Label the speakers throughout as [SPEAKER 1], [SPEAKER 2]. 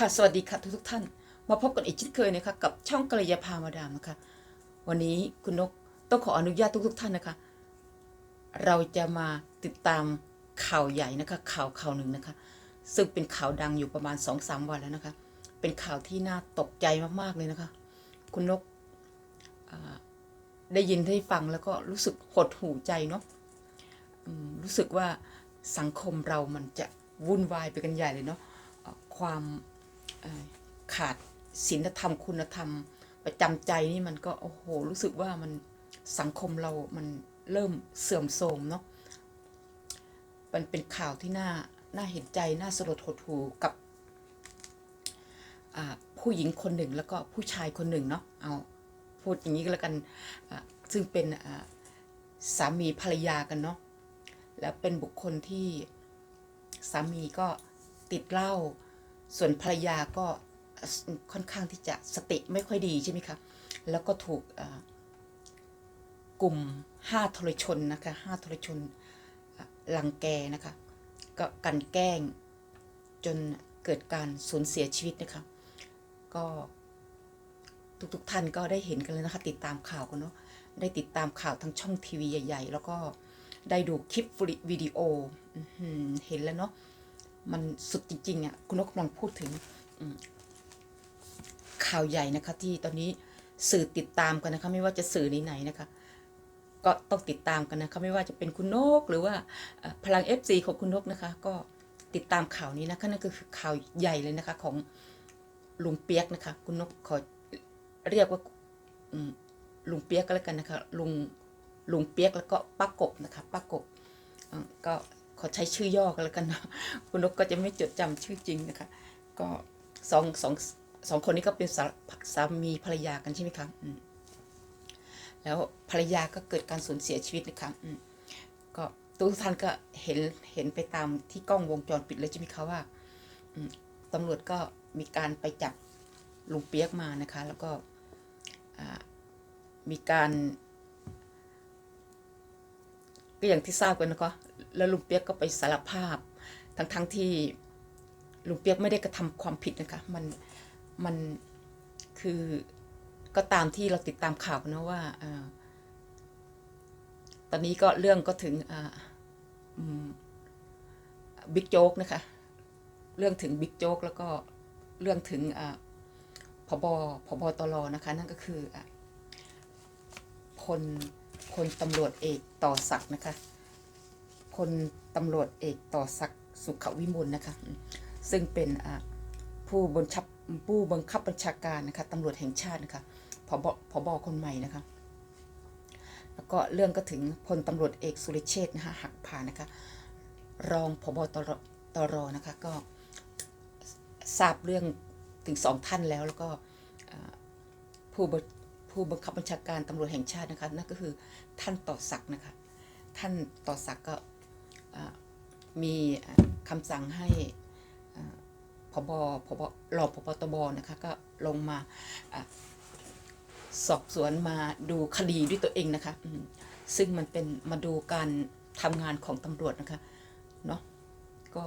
[SPEAKER 1] ค่ะสวัสดีค่ะทุกทุกท่าน มาพบกันอีกเช่นเคยนะคะกับช่องกัลยาพามาดามนะคะ วันนี้คุณนกต้องขออนุญาตทุกทุกท่านนะคะ เราจะมาติดตามข่าวใหญ่นะคะ ข่าวข่าวหนึ่งนะคะ ซึ่งเป็นข่าวดังอยู่ประมาณ2อสวันแล้วนะคะ เป็นข่าวที่น่าตกใจมากๆเลยนะคะ คุณนกได้ยินได้ฟังแล้วก็รู้สึกหดหูใจเนาะรู้สึกว่าสังคมเรามันจะวุ่นวายไปกันใหญ่เลยเนาะความ ขาดศีลธรรมคุณธรรม ประจำใจนี่มันก็โอ้โหรู้สึกว่ามันสังคมเรามันเริ่มเสื่อมโทรมเนาะมันเป็นข่าวที่น่าน่าเห็นใจน่าสลดหดหูกับผู้หญิงคนหนึ่งแล้วก็ผู้ชายคนหนึ่งเนาะเอาพูดอย่างนี้ก็แล้วกันซึ่งเป็นสามีภรรยากันเนาะแล้วเป็นบุคคลที่สามีก็ติดเหล้า ส่วนภรรยาก็ค่อนข้างที่จะสติไม่ค่อยดีใช่ไหมคะ แล้วก็ถูกกลุ่มห้าทรชนนะคะห้าทรชนลังแกนะคะ ก็กันแกล้งจนเกิดการสูญเสียชีวิตนะคะ ก็ทุกๆท่านก็ได้เห็นกันเลยนะคะ ติดตามข่าวกันเนาะ ได้ติดตามข่าวทางช่องทีวีใหญ่ ๆ แล้วก็ได้ดูคลิปวิดีโอเห็นแล้วเนาะ มันสุดจริง ๆ อะ คุณนกกำลังพูดถึงข่าวใหญ่นะคะ ที่ตอนนี้สื่อติดตามกันนะคะ ไม่ว่าจะสื่อไหนๆนะคะ ก็ต้องติดตามกันนะคะ ไม่ว่าจะเป็นคุณนกหรือว่าพลัง FC ของคุณนกนะคะ ก็ติดตามข่าวนี้นะคะนั่นก็คือข่าวใหญ่เลยนะคะ ของลุงเปียกนะคะ คุณนกขอเรียกว่าลุงเปียกก็แล้วกันนะคะลุงลุงเปียกแล้วก็ป้ากบนะคะป้ากบก็ ขอใช้ชื่อย่อกันแล้วกันนะคุณนกก็จะไม่จดจำชื่อจริงนะคะ ก็สองสองสองคนนี้ก็เป็นสาสามีภรรยากันใช่ไหมคะอืมแล้วภรรยาก็เกิดการสูญเสียชีวิตนะคะอืมก็ทุกท่านก็เห็นเห็นไปตามที่กล้องวงจรปิดเลยใช่ไหมคะว่าอืตำรวจก็มีการไปจับลุงเปียกมานะคะ แล้วก็มีการก็อย่างที่ทราบกันนะคะ แล้วลุงเปียกก็ไปสารภาพ ทั้งทั้งๆที่ลุงเปียกไม่ได้กระทำความผิดนะคะ มันมันคือก็ตามที่เราติดตามข่าวนะว่าอตอนนี้ก็เรื่องก็ถึงบิ๊กโจ๊กนะคะ เรื่องถึงบิ๊กโจ๊กแล้วก็เรื่องถึงพบพบตรนะคะ นั่นก็คืออพลพลตำรวจเอกต่อศักดิ์นะคะ พลตำรวจเอกต่อศักดิ์สุขวิมลนะคะ ซึ่งเป็นผู้บังคับผู้บังคับบัญชาการนะคะตำรวจแห่งชาตินะคะพบพบคนใหม่นะคะ แล้วก็เรื่องก็ถึงพลตำรวจเอกสุริเชษนะคะหักพานนะคะ รองพบตรตรนะคะก็ทราบเรื่องถึงสองท่านแล้วแล้วก็ผู้บผู้บังคับบัญชาการตำรวจแห่งชาตินะคะนั่นก็คือท่านต่อศักดิ์นะคะ ท่านต่อศักดิ์ก็ มีคำสั่งให้พบพบรองพบตบนะคะก็ลงมาสอบสวนมาดูคดีด้วยตัวเองนะคะซึ่งมันเป็นมาดูการทำงานของตำรวจนะคะเนาะก็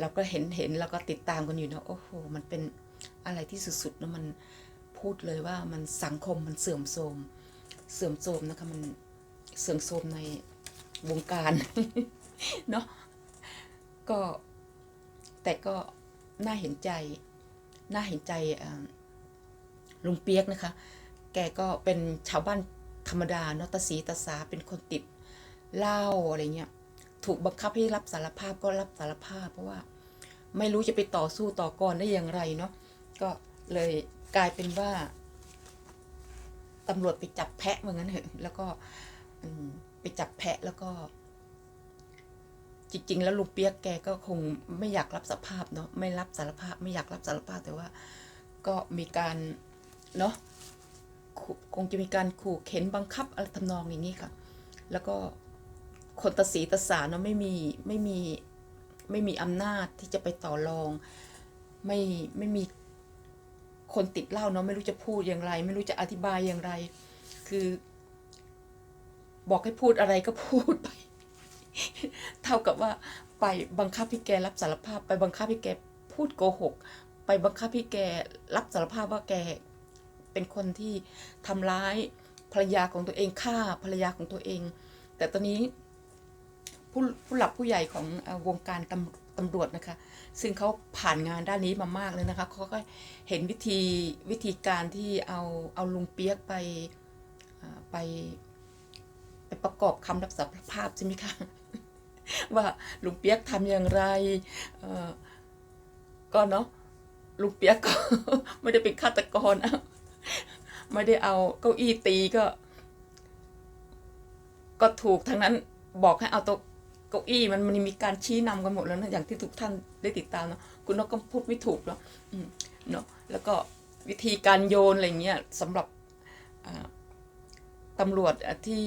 [SPEAKER 1] เราก็เห็นเห็นแล้วก็ติดตามกันอยู่นะโอ้โหมันเป็นอะไรที่สุดๆนะมันพูดเลยว่ามันสังคมมันเสื่อมโทรมเสื่อมโทรมนะคะมันเสื่อมโทรมในวงการ เนาะก็แต่ก็น่าเห็นใจ น่าเห็นใจลุงเปียกนะคะ แกก็เป็นชาวบ้านธรรมดาเนาะตาสีตาสาเป็นคนติดเหล้าอะไรเงี้ย ถูกบังคับให้รับสารภาพก็รับสารภาพ เพราะว่าไม่รู้จะไปต่อสู้ต่อกรได้อย่างไรเนาะ ก็เลยกลายเป็นว่าตำรวจไปจับแพะเหมือนกันเถอะ แล้วก็ไปจับแพะแล้วก็ จริง ๆ แล้วลุงเปียกแกก็คงไม่อยากรับสารภาพเนาะไม่รับสารภาพไม่อยากรับสารภาพแต่ว่า ก็มีการเนาะคงจะมีการขู่เข็นบังคับอะไรทำนองอย่างนี้ค่ะ แล้วก็คนตาสีตสาเนาะไม่มีไม่มีไม่มีอำนาจที่จะไปต่อรองไม่ไม่มีคนติดเหล้าเนาะไม่รู้จะพูดอย่างไร ไม่รู้จะอธิบายอย่างไร คือ บอกให้พูดอะไรก็พูดไป เท่ากับว่าไปบังคับให้แกรับสารภาพ ไปบังคับให้แกพูดโกหก ไปบังคับให้แกรับสารภาพว่าแกเป็นคนที่ทำร้ายภรรยาของตัวเองฆ่าภรรยาของตัวเอง แต่ตอนนี้ผู้ผู้หลักผู้ใหญ่ของวงการตำตำรวจนะคะ ซึ่งเขาผ่านงานด้านนี้มามากเลยนะคะเขาก็เห็นวิธีวิธีการที่เอาเอาลุงเปียกไปไปไปประกอบคำรับสารภาพใช่ไหมคะ ว่าลุงเปียกทำอย่างไรก็เนาะลุงเปียกก็ไม่ได้เป็นฆาตกรนะไม่ได้เอาเก้าอี้ตีก็ ก็ถูกทั้งนั้นบอกให้เอาตัวเก้าอี้มันมันมีการชี้นำกันหมดแล้วนะอย่างที่ทุกท่านได้ติดตามเนาะคุณนกก็พูดไม่ถูกเนาะอืมเนาะแล้วก็วิธีการโยนอะไรเงี้ยสำหรับอ่าตำรวจที่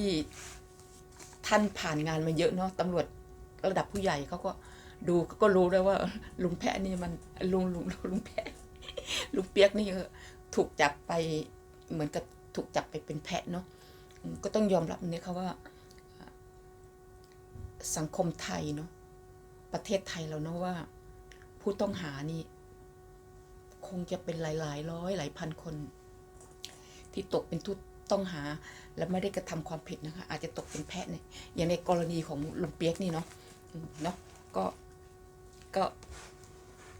[SPEAKER 1] ท่านผ่านงานมาเยอะเนาะตำรวจ ระดับผู้ใหญ่เขาก็ดูเขาก็รู้ได้ว่า ลุงแพะนี่มันลุงลุงลุงแพะลุงเปียกนี่ถูกจับไปเหมือนกับถูกจับไปเป็นแพะเนาะก็ต้องยอมรับเนี่ยค่ะว่า สังคมไทยเนาะประเทศไทยเราเนาะว่า ผู้ต้องหานี่ คงจะเป็นหลายหลายร้อยหลายพันคน ที่ตกเป็นทุต้องหาและไม่ได้กระทำความผิดนะคะ อาจจะตกเป็นแพะเนี่ยอย่างในกรณีของลุงเปียกนี่เนาะ เนาะก็ก็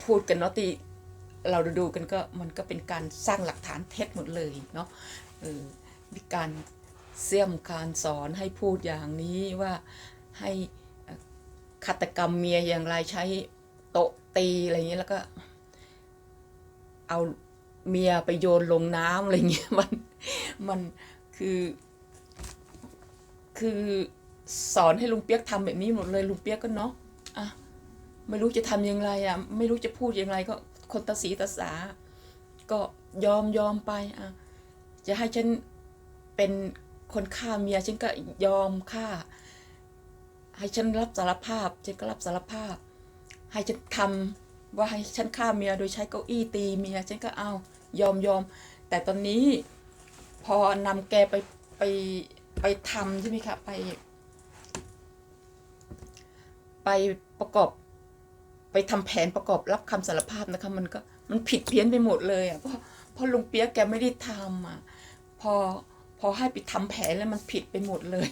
[SPEAKER 1] พูดกันเนาะที่เราดูกันก็มันก็เป็นการสร้างหลักฐานเท็จหมดเลยเนาะเออมีการเสี่ยมการสอนให้พูดอย่างนี้ว่าให้ฆาตกรรมเมียอย่างไรใช้โต๊ะตีอะไรเงี้ยแล้วก็ เอาเมียไปโยนลงน้ำอะไรเงี้ยมันมันคือคือ สอนให้ลุงเปียกทำแบบนี้หมดเลยลุงเปียกก็เนาะอะไม่รู้จะทำอย่างไรอะ ไม่รู้จะพูดอย่างไรก็คนตาสีตาสา ก็ยอมยอมไปอะจะให้ฉันเป็นคนฆ่าเมียฉันก็ยอมฆ่า ให้ฉันรับสารภาพฉันก็รับสารภาพ ให้ฉันทำว่าให้ฉันฆ่าเมียโดยใช้เก้าอี้ตีเมียฉันก็เอายอมยอม แต่ตอนนี้พอนำแกไปไปไปทำใช่ไหมคะไป ไปประกอบ ไปทำแผนประกอบรับคำสารภาพนะคะ มันก็มันผิดเพี้ยนไปหมดเลยอะเพราะเพราะลุงเปียกแกไม่ได้ทำอะพอพอให้ไปทำแผนแล้วมันผิดไปหมดเลย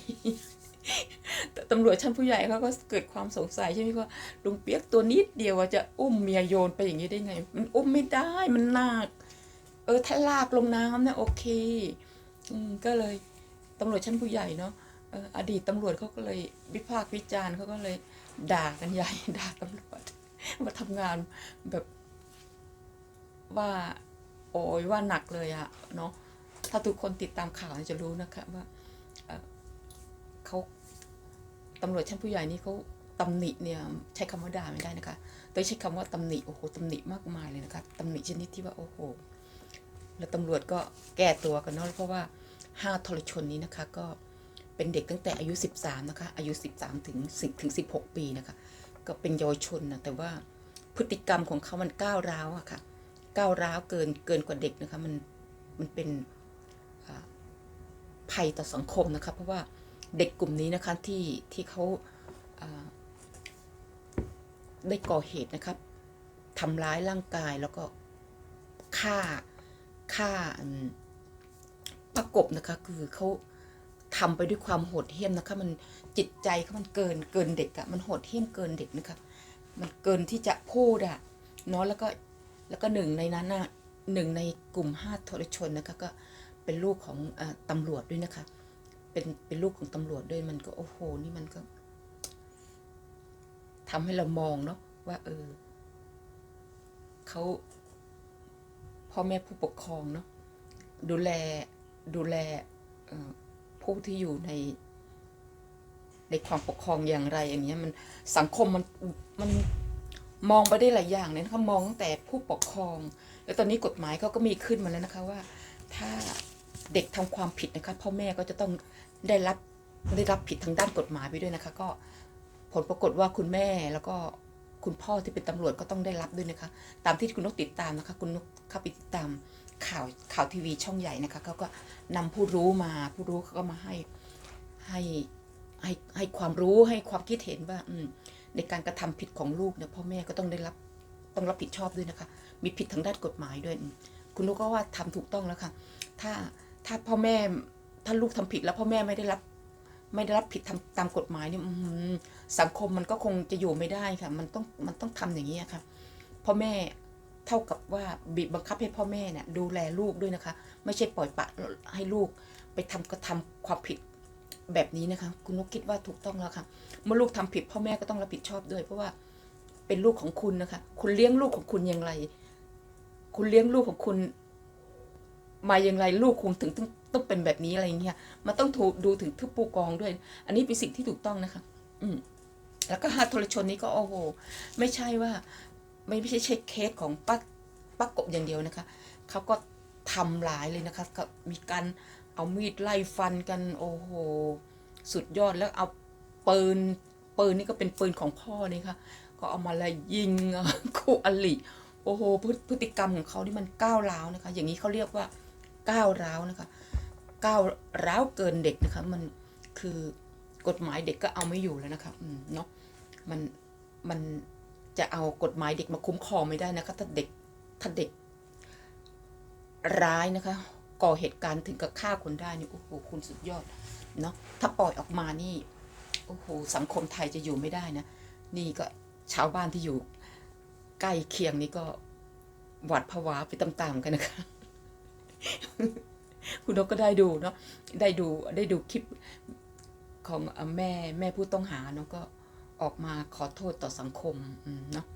[SPEAKER 1] แต่ตำรวจชั้นผู้ใหญ่เขาก็เกิดความสงสัยใช่ไหมว่าลุงเปียกตัวนิดเดียวจะอุ้มเมียโยนไปอย่างนี้ได้ไง มันอุ้มไม่ได้มันหนักเออถ้าลากลงน้ำเนี่ยโอเคอืมก็เลยตำรวจชั้นผู้ใหญ่เนาะอออดีตตำรวจเขาก็เลยวิพากษ์วิจารณ์เขาก็เลย ด่ากันใหญ่ด่าตำรวจว่าทำงานแบบว่า โอ้ยว่าหนักเลยอะเนาะถ้าทุกคนติดตามข่าวจะรู้นะคะว่าเเขาตำรวจชั้นผู้ใหญ่นี่เขาตำหนิเนี่ยใช้คำว่าด่าไม่ได้นะคะต้องใช้คำว่าตำหนิโอ้โหตำหนิมากมายเลยนะคะตำหนิชนิดที่ว่าโอ้โหแล้วตำรวจก็แก้ตัวกันเนาะเพราะว่าห้าทรชนนี้นะคะก็ เป็นเด็กตั้งแต่อายุ 13 นะคะ อายุ 13 ถึง 10 ถึง 16 ปีนะคะ ก็เป็นเยาวชนนะแต่ว่าพฤติกรรมของเขามันก้าวร้าวอะค่ะ ก้าวร้าวเกินเกินกว่าเด็กนะคะ มันมันเป็นภัยต่อสังคมนะคะเพราะว่าเด็กกลุ่มนี้นะคะที่ที่เขาาได้ก่อเหตุนะครับทำร้ายร่างกายแล้วก็ฆ่าฆ่าประกบนะคะ คือเขา ทำไปด้วยความโหดเหี้ยมนะคะ มันจิตใจเขามันเกินเกินเด็กอะมันโหดเหี้ยมเกินเด็กนะคะ มันเกินที่จะพูดอะเนาะแล้วก็แล้วก็หนึ่งในนั้นน่ะหนึ่งในกลุ่มห้าทรชนนะคะก็เป็นลูกของอตำรวจด้วยนะคะ เป็นเป็นลูกของตำรวจด้วยมันก็โอ้โหนี่มันก็ทำให้เรามองเนาะว่า เออเขาพ่อแม่ผู้ปกครองเนาะดูแลดูแลเออ ผู้ที่อยู่ใน ในความปกครองอย่างไรอย่างเงี้ยมันสังคมมันมันมองไปได้หลายอย่างเลยนะคะมองแต่ผู้ปกครอง แล้วตอนนี้กฎหมายเขาก็มีขึ้นมาแล้วนะคะว่า ถ้าเด็กทำความผิดนะคะพ่อแม่ก็จะต้องได้รับได้รับผิดทางด้านกฎหมายไปด้วยนะคะ ก็ผลปรากฏว่าคุณแม่แล้วก็คุณพ่อที่เป็นตำรวจก็ต้องได้รับด้วยนะคะ ตามที่คุณนกติดตามนะคะ คุณนกเข้าไปติดตาม ข่าวข่าวทีวีช่องใหญ่นะคะเขาก็นำผู้รู้มาผู้รู้เขาก็มาให้ให้ให้ให้ความรู้ให้ความคิดเห็นว่าอืมในการกระทำผิดของลูกเนี่ยพ่อแม่ก็ต้องได้รับต้องรับผิดชอบด้วยนะคะ มีผิดทางด้านกฎหมายด้วย คุณนุกก็ว่าทำถูกต้องแล้วค่ะ ถ้าถ้าพ่อแม่ถ้าลูกทำผิดแล้วพ่อแม่ไม่ได้รับไม่ได้รับผิดทำตามกฎหมายเนี่ยสังคมมันก็คงจะอยู่ไม่ได้ค่ะ มันต้องมันต้องทำอย่างนี้ค่ะพ่อแม่ เท่ากับว่าบีบบังคับให้พ่อแม่เนี่ยดูแลลูกด้วยนะคะ ไม่ใช่ปล่อยปะให้ลูกไปทำกระทำความผิดแบบนี้นะคะ คุณนกคิดว่าถูกต้องแล้วค่ะ เมื่อลูกทำผิด พ่อแม่ก็ต้องรับผิดชอบด้วย เพราะว่าเป็นลูกของคุณนะคะ คุณเลี้ยงลูกของคุณอย่างไร คุณเลี้ยงลูกของคุณ มาอย่างไรลูกคุณถึงต้องต้องเป็นแบบนี้อะไรเงี้ย มันต้องถูกดูถึงทุกปูกองด้วย อันนี้เป็นสิ่งที่ถูกต้องนะคะ อืมแล้วก็ฮาทรชนนี้ก็โอ้โห ไม่ใช่ว่า ไม่ไม่ใช่เช็คเคสของป้าป้ากบอย่างเดียวนะคะเขาก็ทำหลายเลยนะคะก็มีการเอามีดไล่ฟันกันโอ้โหสุดยอดแล้วเอาปืนปืนนี่ก็เป็นปืนของพ่อนี่ค่ะก็เอามาไล่ยิงคู่อลิโอ้โหพฤพฤติกรรมของเขาที่มันก้าวร้าวนะคะ อย่างนี้เขาเรียกว่าก้าวร้าวนะคะก้าวร้าวเกินเด็กนะคะมันคือกฎหมายเด็กก็เอาไม่อยู่แล้วนะคะอืมเนาะมันมัน จะเอากฎหมายเด็กมาคุ้มครองไม่ได้นะคะถ้าเด็กถ้าเด็ก ร้ายนะคะ ก่อเหตุการณ์ถึงกับฆ่าคนได้นี่โอ้โหคุณสุดยอดเนาะถ้าปล่อยออกมานี่โอ้โหสังคมไทยจะอยู่ไม่ได้นะ นี่ก็ชาวบ้านที่อยู่ ใกล้เคียงนี่ก็หวาดผวาไปตามๆกันนะคะ คุณนกก็ได้ดูเนาะได้ดูได้ดูคลิปของแม่แม่ผู้ต้องหาเนาะก็ ออกมาขอโทษต่อสังคมเนาะ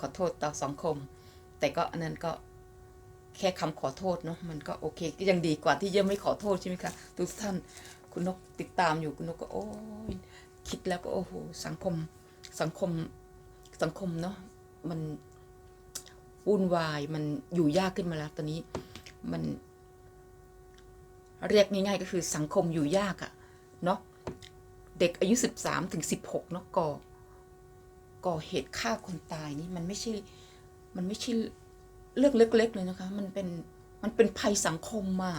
[SPEAKER 1] ขอโทษต่อสังคม แต่ก็อันนั้นก็แค่คำขอโทษเนาะมันก็โอเคก็ยังดีกว่าที่ยังไม่ขอโทษใช่ไหมคะทุกท่านคุณนกติดตามอยู่คุณนกก็โอ้ยคิดแล้วก็โอ้โหสังคมสังคมสังคมเนาะมันวุ่นวายมันอยู่ยากขึ้นมาแล้วตอนนี้มัน เรียกง่ายๆก็คือสังคมอยู่ยากอะเนาะ เด็กอายุสิบสามถึงสิบหกเนาะก่อก่อเหตุฆ่าคนตายนี่มันไม่ใช่ มันไม่ใช่เรื่องเล็ก ๆ เลยนะคะ มันเป็น มันเป็นภัยสังคมอะ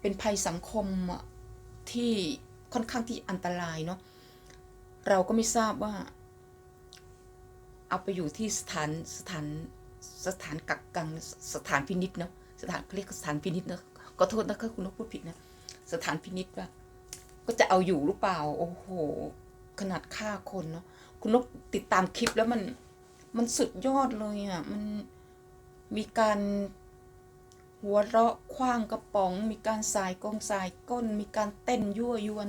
[SPEAKER 1] เป็นภัยสังคมอะที่ค่อนข้างที่อันตรายเนาะ เราก็ไม่ทราบว่า เอาไปอยู่ที่สถานสถานสถานกักกังสถานพินิษเนาะ สถานเขาเรียกสถานพินิษเนาะก็โทษนะคะคุณนกพูดผิดนะ สถานพินิษว่า ก็จะเอาอยู่หรือเปล่า โอ้โห ขนาดฆ่าคนเนาะคุณนกติดตามคลิปแล้วมัน มันสุดยอดเลยอะ มันมีการหัวเราะคว้างกระป๋อง มีการสายกองสายก้น มีการเต้นยั่วยวน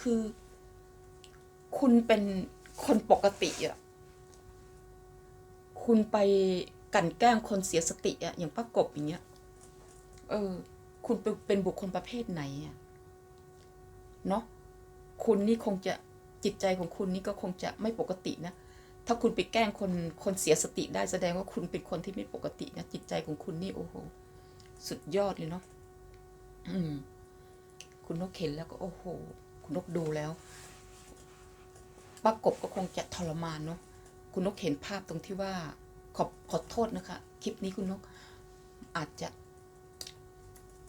[SPEAKER 1] คือ คุณเป็นคนปกติอะ คุณไปกันแกล้งคนเสียสติอะอย่างป้ากบอย่างเงี้ย เออ คุณเป็นเป็นบุคคลประเภทไหนอะ เนาะคุณนี่คงจะจิตใจของคุณนี่ก็คงจะไม่ปกตินะ ถ้าคุณไปแกล้งคนคนเสียสติได้แสดงว่าคุณเป็นคนที่ไม่ปกตินะจิตใจของคุณนี่โอ้โหสุดยอดเลยเนาะคุณนกเห็นแล้วก็โอ้โห คุณนกดูแล้วป้ากบก็คงจะทรมานเนาะคุณนกเห็นภาพตรงที่ว่าขอขอโทษนะคะ คลิปนี้คุณนกอาจจะ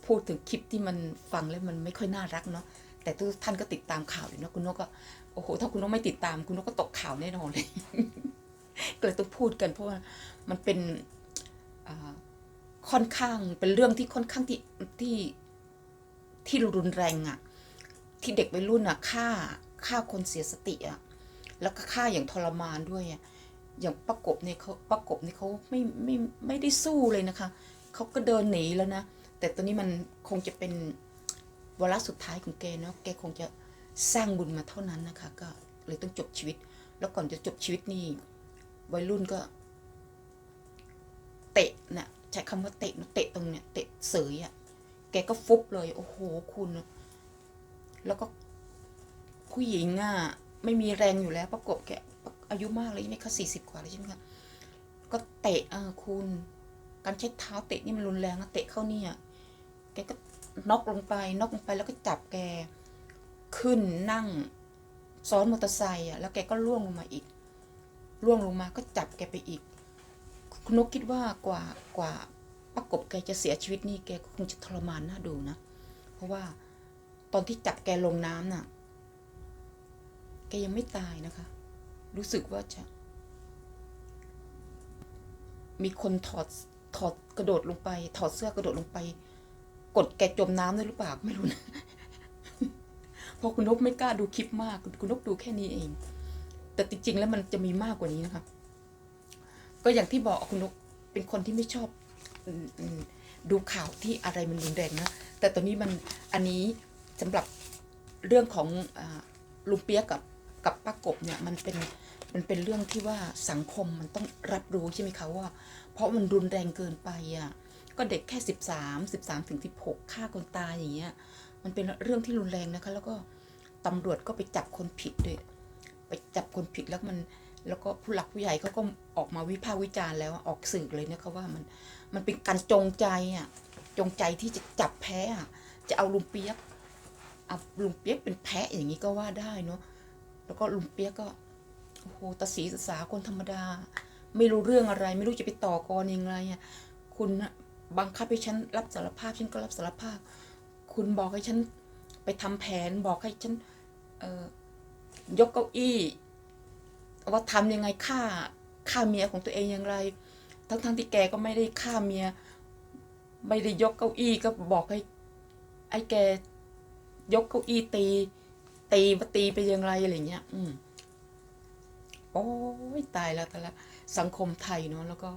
[SPEAKER 1] พูดถึงคลิปที่มันฟังแล้วมันไม่ค่อยน่ารักเนาะ แต่ทุกท่านก็ติดตามข่าวอยู่นะคุณนกก็โอ้โหถ้าคุณนกไม่ติดตามคุณนกก็ตกข่าวแน่นอนเลยก็เลยต้องพูดกันเพราะว่ามันเป็นค่อนข้างเป็นเรื่องที่ค่อนข้างที่ที่ที่รุนแรงอะที่เด็กวัยรุ่นอะฆ่าฆ่าคนเสียสติอะแล้วก็ฆ่าอย่างทรมานด้วยอะอย่างประกบเนี่ยเขาประกบเนี่ยเขาไม่ไม่ไม่ได้สู้เลยนะคะเขาก็เดินหนีแล้วนะ แต่ตอนนี้มันคงจะเป็น วาระสุดท้ายของแกเนาะแกคงจะสร้างบุญมาเท่านั้นนะคะ ก็เลยต้องจบชีวิต แล้วก่อนจะจบชีวิตนี่วัยรุ่นก็ เตะนะใช้คำว่าเตะนะเตะตรงเนี้ยเตะเสยอะ่ะแกก็ฟุบเลย โอ้โหคุณ แล้วก็ผู้หญิงอะไม่มีแรงอยู่แล้ว ประกบแกอายุมากเลยนี่เขาสี่สิบกว่าแล้วใช่ไหมคะก็เตะอะคุณ การใช้เท้าเตะนี่มันรุนแรงนะเตะเข้าเนี่ยแกก็ น็อกลงไปน็อกลงไปแล้วก็จับแกขึ้นนั่ง ซ้อนมอเตอร์ไซค์อะแล้วแกก็ล่วงลงมาอีกล่วงลงมาก็จับแกไปอีก คุณนกคิดว่ากว่ากว่าประกบแกจะเสียชีวิตนี่แกก็คงจะทรมานน่าดูนะ เพราะว่าตอนที่จับแกลงน้ำน่ะ แกยังไม่ตายนะคะ รู้สึกว่าจะ มีคนถอดถอดกระโดดลงไป ถอดเสื้อกระโดดลงไป กดแกจมน้ำด้วยหรือเปล่าไม่รู้นะเพราะคุณนกไม่กล้าดูคลิปมาก คุณนกดูแค่นี้เอง แต่จริงๆแล้วมันจะมีมากกว่านี้นะคะ ก็อย่างที่บอกคุณนกเป็นคนที่ไม่ชอบดูข่าวที่อะไรมันรุนแรงนะ แต่ตอนนี้มันอันนี้สำหรับเรื่องของอลุงเปียกกับกับป้ากบเนี่ยมันเป็นมันเป็นเรื่องที่ว่าสังคมมันต้องรับรู้ใช่ไหมคะว่า เพราะมันรุนแรงเกินไปอะ ก็เด็กแค่สิบสามสิบสามถึงสิบหกฆ่าคนตายอย่างเงี้ยมันเป็นเรื่องที่รุนแรงนะคะ แล้วก็ตำรวจก็ไปจับคนผิดด้วย ไปจับคนผิดแล้วมันแล้วก็ผู้หลักผู้ใหญ่เขาก็ออกมาวิพากษ์วิจารณ์แล้วออกสื่อเลยนะคะว่ามันมันเป็นการจงใจอะจงใจที่จะจับแพ้อะจะเอาลุงเปียกเอาลุงเปียกเป็นแพะอย่างนี้ก็ว่าได้เนาะแล้วก็ลุงเปียกก็โอ้โหตาสีสาคนธรรมดา ไม่รู้เรื่องอะไร ไม่รู้จะไปต่อกรยังไงอะคุณ บังคับให้ฉันรับสารภาพฉันก็รับสารภาพ คุณบอกให้ฉันไปทำแผนบอกให้ฉันเออยกเก้าอี้ว่าทำยังไงฆ่าฆ่าเมียของตัวเองอย่างไร ทั้งทั้งๆที่แกก็ไม่ได้ฆ่าเมีย ไม่ได้ยกเก้าอี้ก็บอกให้ไอ้แกยกเก้าอี้ตี ตีมาตีไปอย่างไรอะไรเงี้ย อืมโอ้ยตายแล้วแต่ละสังคมไทยเนาะแล้วก็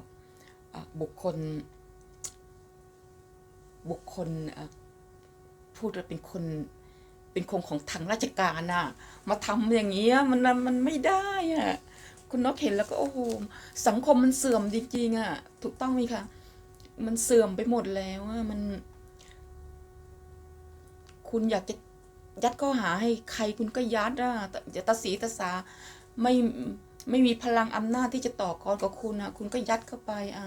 [SPEAKER 1] บุคคล บุคคลพูดว่าเป็นคนเป็นคนของทางราชการน่ะ มาทำอย่างเงี้ยมันมันไม่ได้อะคุณนกเห็นแล้วก็โอ้โหสังคมมันเสื่อมจริงๆอะ ถูกต้องไหมคะมันเสื่อมไปหมดแล้วอะมัน คุณอยากจะยัดข้อหาให้ใครคุณก็ยัดอะแต่ตาสีตาสาไม่ไม่มีพลังอำนาจที่จะต่อกรกับคุณอะ คุณก็ยัดเข้าไปอะ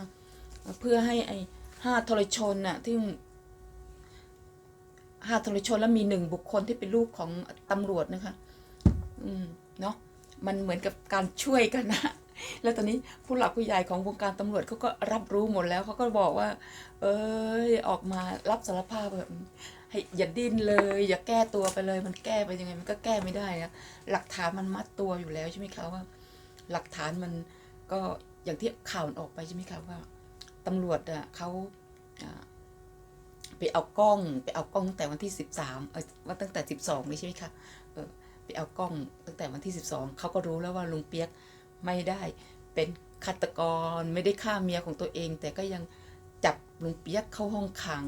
[SPEAKER 1] เพื่อให้ไอ้ห้าทรชนน่ะที่ ห้าทรชนแล้วมีหนึ่งบุคคลที่เป็นลูกของตำรวจนะคะ อืมเนาะมันเหมือนกับการช่วยกันนะแล้วตอนนี้ผู้หลักผู้ใหญ่ของวงการตำรวจเขาก็รับรู้หมดแล้วเขาก็บอกว่า เอ้ยออกมารับสารภาพแบบให้อย่าดิ้นเลย อย่าแก้ตัวไปเลย มันแก้ไปยังไง มันก็แก้ไม่ได้อะหลักฐานมันมัดตัวอยู่แล้วใช่ไหมคะว่า หลักฐานมันก็อย่างที่ข่าวออกไปใช่ไหมคะว่าตำรวจอะเขาอ่า ไปเอากล้อง ไปเอากล้องตั้งแต่วันที่สิบสามเออว่าตั้งแต่สิบสองเลยใช่ไหมคะเออไปเอากล้องตั้งแต่วันที่สิบสองเขาก็รู้แล้วว่าลุงเปียกไม่ได้เป็นฆาตกรไม่ได้ฆ่าเมียของตัวเอง แต่ก็ยังจับลุงเปียกเข้าห้องขัง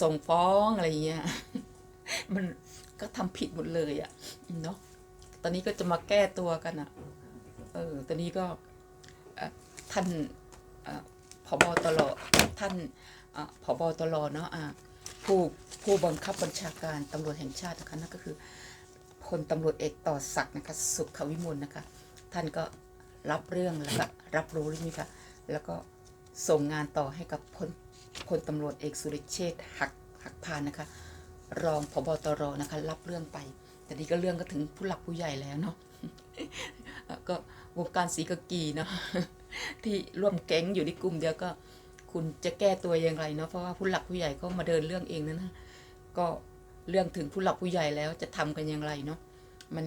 [SPEAKER 1] ส่งฟ้องอะไรเงี้ยมันก็ทำผิดหมดเลยอะ่ะเนาะตอนนี้ก็จะมาแก้ตัวกันอะ่ะเออตอนนี้ก็ท่านเอ่อผบตรท่าน ผบตรเนาะผู้ผู้บังคับบัญชาการตำรวจแห่งชาตินะคะนั่นก็คือพลตำรวจเอกต่อศักดิ์นะคะสุขวิมลนะคะ ท่านก็รับเรื่องแล้วก็รับรู้ใช่ไหมคะแล้วก็ส่งงานต่อให้กับพลพลตำรวจเอกสุริเชษฐ์หักหักพานนะคะ รองพบตรนะคะ รับเรื่องไป แต่นี้ก็เรื่องก็ถึงผู้หลักผู้ใหญ่แล้วเนาะก็วงการสีกากีเนาะที่ร่วมแก๊งอยู่ในกลุ่มเดียวก็ คุณจะแก้ตัวอย่างไรเนาะเพราะว่าผู้หลักผู้ใหญ่ก็มาเดินเรื่องเองนะนะก็เรื่องถึงผู้หลักผู้ใหญ่แล้วจะทำกันอย่างไรเนาะมัน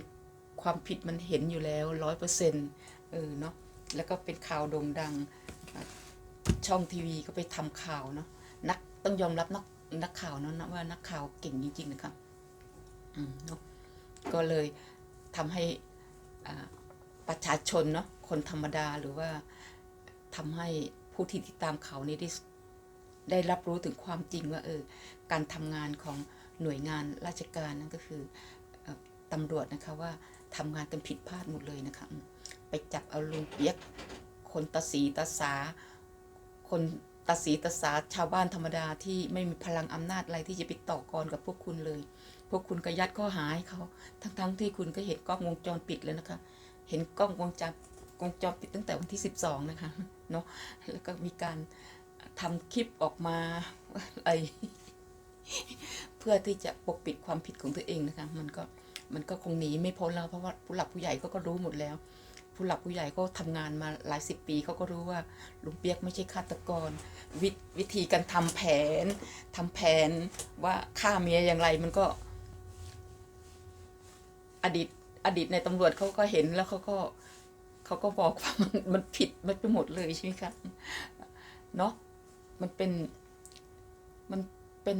[SPEAKER 1] ความผิดมันเห็นอยู่แล้วร้อยเปอร์เซ็นต์เออเนาะแล้วก็เป็นข่าวโด่งดัง ช่องทีวีก็ไปทำข่าวเนาะนักต้องยอมรับนักนักข่าวเนาะว่านักข่าวเก่งจริงๆนะครับอืมเนาะก็เลยทำให้ประชาชนเนาะคนธรรมดาหรือว่าทำให้ ผู้ที่ติดตามเขานี้ได้ได้รับรู้ถึงความจริงว่าเออการทำงานของหน่วยงานราชการนั่นก็คือตำรวจนะคะว่าทำงานกันผิดพลาดหมดเลยนะคะไปจับเอาลุงเปียกคนตาสีตาสา คนตาสีตาสาชาวบ้านธรรมดาที่ไม่มีพลังอำนาจอะไรที่จะไปต่อกรกับพวกคุณเลย พวกคุณก็ยัดข้อหาให้เขาทั้งๆที่คุณก็เห็นกล้องวงจรปิดแล้วนะคะ เห็นกล้องวงจรวงจรปิดตั้งแต่วันที่ 12 นะคะ เนาะแล้วก็มีการทำคลิปออกมาอะไรเพื่อที่จะปกปิดความผิดของตัวเองนะคะ มันก็มันก็คงหนีไม่พ้นแล้วเพราะว่าผู้หลักผู้ใหญ่ก็ก็รู้หมดแล้ว ผู้หลักผู้ใหญ่ก็ทำงานมาหลายสิบปีเขาก็รู้ว่าลุงเปียกไม่ใช่ฆาตกรววิธีการทำแผนทำแผนว่าฆ่าเมียอย่างไรมันก็ อดีตอดีตในตำรวจเขาก็เห็นแล้วเขาก็ เขาก็บอกว่ามันมันผิดมันไปหมดเลยใช่ไหมคะเนาะมันเป็นมันเป็น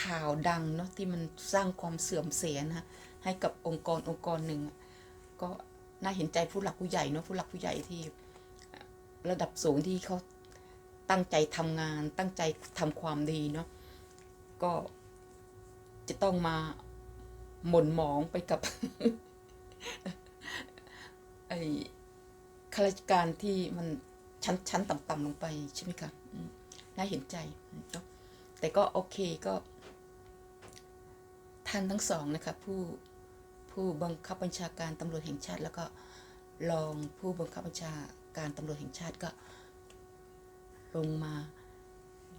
[SPEAKER 1] ข่าวดังเนาะที่มันสร้างความเสื่อมเสียนะให้กับองค์กรองค์กรหนึ่งก็น่าเห็นใจผู้หลักผู้ใหญ่เนาะผู้หลักผู้ใหญ่ที่ระดับสูงที่เขาตั้งใจทำงาน ตั้งใจทำความดีเนาะก็จะต้องมาหม่นหมองไปกับ ไอ้ข้าราชการที่มันชั้นชั้นต่ำๆลงไปใช่ไหมคะน่าเห็นใจ แต่ก็โอเคก็ท่านทั้งสองนะคะผู้ผู้บังคับบัญชาการตำรวจแห่งชาติ แล้วก็รองผู้บังคับบัญชาการตำรวจแห่งชาติก็ ลงมา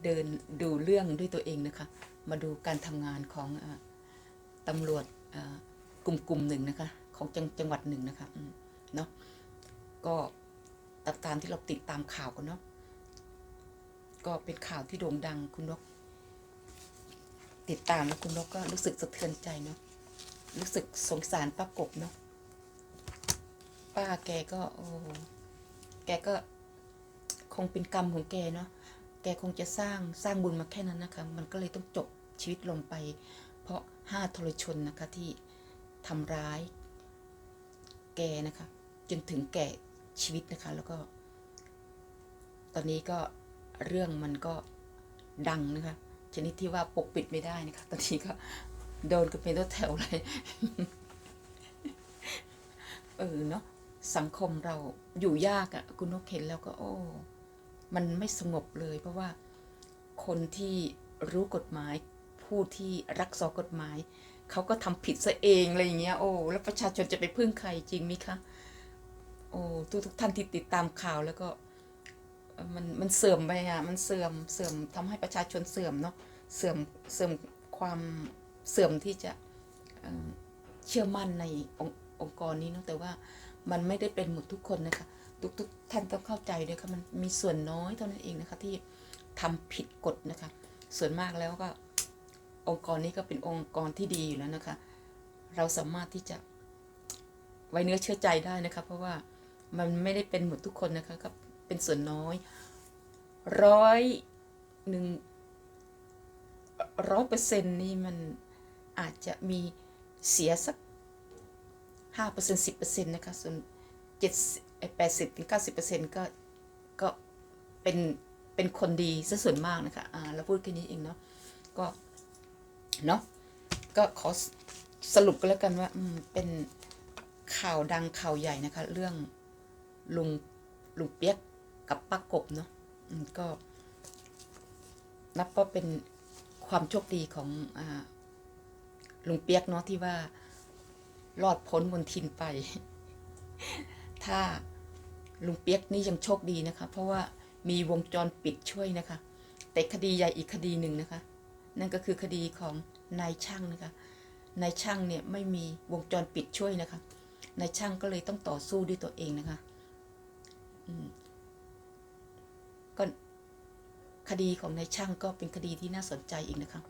[SPEAKER 1] เดินดูเรื่องด้วยตัวเองนะคะ มาดูการทำงานของอตำรวจกลุ่มกลุ่มหนึ่งนะคะ ของจังจังหวัดหนึ่งนะคะเนาะก็ตามตามที่เราติดตามข่าวกันเนาะก็เป็นข่าวที่โด่งดังคุณนกติดตามแล้วคุณนกก็รู้สึกสะเทือนใจเนาะรู้สึกสงสารป้ากบเนาะป้าแกก็โอ้แกก็คงเป็นกรรมของแกเนาะแกคงจะสร้างสร้างบุญมาแค่นั้นนะคะ มันก็เลยต้องจบชีวิตลงไป เพราะห้าทรชนนะคะที่ทำร้าย แกนะคะ จนถึงแก่ชีวิตนะคะ แล้วก็ ตอนนี้ก็เรื่องมันก็ดังนะคะ ชนิดที่ว่าปกปิดไม่ได้นะคะ ตอนนี้ก็โดนกันเป็นตัวแถวเลย เออเนาะสังคมเราอยู่ยากอะ่ะ คุณนกเห็นแล้วก็ โอ้ มันไม่สงบเลย เพราะว่าคนที่รู้กฎหมาย ผู้ที่รักษากฎหมาย เขาก็ทำผิดซะเองอะไรอย่างเงี้ยโอ้แล้วประชาชนจะไปพึ่งใครจริงไหมคะโอ้ทุกทุกท่านที่ติดตามข่าวแล้วก็มันมันเสื่อมไปอะมันเสื่อมเสื่อมทำให้ประชาชนเสื่อมเนาะเสื่อมเสื่อมความเสื่อมที่จะเชื่อมั่นในองค์องค์กรนี้เนาะแต่ว่ามันไม่ได้เป็นหมดทุกคนนะคะทุกทุกท่านต้องเข้าใจด้วยค่ะมันมีส่วนน้อยเท่านั้นเองนะคะที่ทำผิดกฎนะคะ ส่วนมากแล้วก็ องค์กรนี้ก็เป็นองค์กรที่ดีอยู่แล้วนะคะ เราสามารถที่จะไว้เนื้อเชื่อใจได้นะคะ เพราะว่ามันไม่ได้เป็นหมดทุกคนนะคะก็เป็นส่วนน้อยร้อยหนึ่งร้อยเปอร์เซ็นต์นี่มันอาจจะมีเสียสักห้าเปอร์เซ็นต์สิบเปอร์เซ็นต์นะคะ ส่วนเจ็ดแปดสิบถึงเก้าสิบเปอร์เซ็นต์ก็ก็เป็นเป็นคนดีซะส่วนมากนะคะอ่าเราพูดแค่นี้เองเนาะก็ เนาะก็ขอสรุปกันแล้วกันว่าเป็นข่าวดังข่าวใหญ่นะคะ เรื่องลุงลุงเปียกกับป้ากบเนาะก็ นับว่าเป็นความโชคดีของอาลุงเปียกเนาะที่ว่ารอดพ้นมนทินไป ถ้าลุงเปียกนี่ยังโชคดีนะคะ เพราะว่ามีวงจรปิดช่วยนะคะ แต่คดีใหญ่อีกคดีหนึ่งนะคะ นั่นก็คือคดีของนายช่างนะคะนายช่างเนี่ยไม่มีวงจรปิดช่วยนะคะนายช่างก็เลยต้องต่อสู้ด้วยตัวเองนะคะก็คดีของนายช่างก็เป็นคดีที่น่าสนใจอีกนะคะ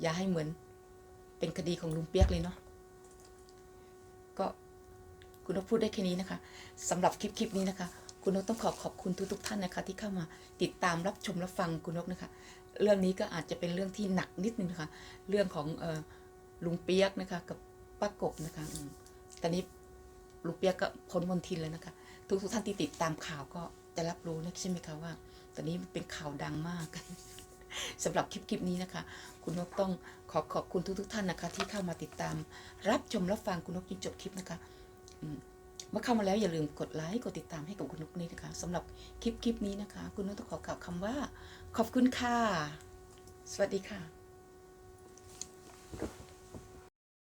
[SPEAKER 1] อย่าให้เหมือนเป็นคดีของลุงเปียกเลยเนาะก็คุณนกพูดได้แค่นี้นะคะสำหรับคลิปคลิปนี้นะคะ คุณนกต้องขอขอบคุณทุกทุกท่านนะคะ ที่เข้ามาติดตามรับชมรับฟังคุณนกนะคะ เรื่องนี้ก็อาจจะเป็นเรื่องที่หนักนิดนึงนะคะ เรื่องของออลุงเปียกนะคะกับป้ากบนะคะตอนนี้ลุงเปียกก็พ้นมนทินแล้วนะคะ ทุกทุกท่านที่ติดตามข่าวก็จะรับรู้นะใช่ไหมคะว่า ตอนนี้เป็นข่าวดังมากสำหรับคลิปคลิปนี้นะคะ คุณนกต้องขอขอบคุณทุกทุกท่านนะคะ ที่เข้ามาติดตาม รับชมรับฟังคุณนกจนจบคลิปนะคะอื เมื่อเข้ามาแล้วอย่าลืมกดไลค์กดติดตามให้กับคุณนุกนี้นะคะสำหรับคลิปคลิปนี้นะคะ คุณนุกต้องขอกล่าวคำว่า ขอบคุณค่ะ สวัสดีค่ะ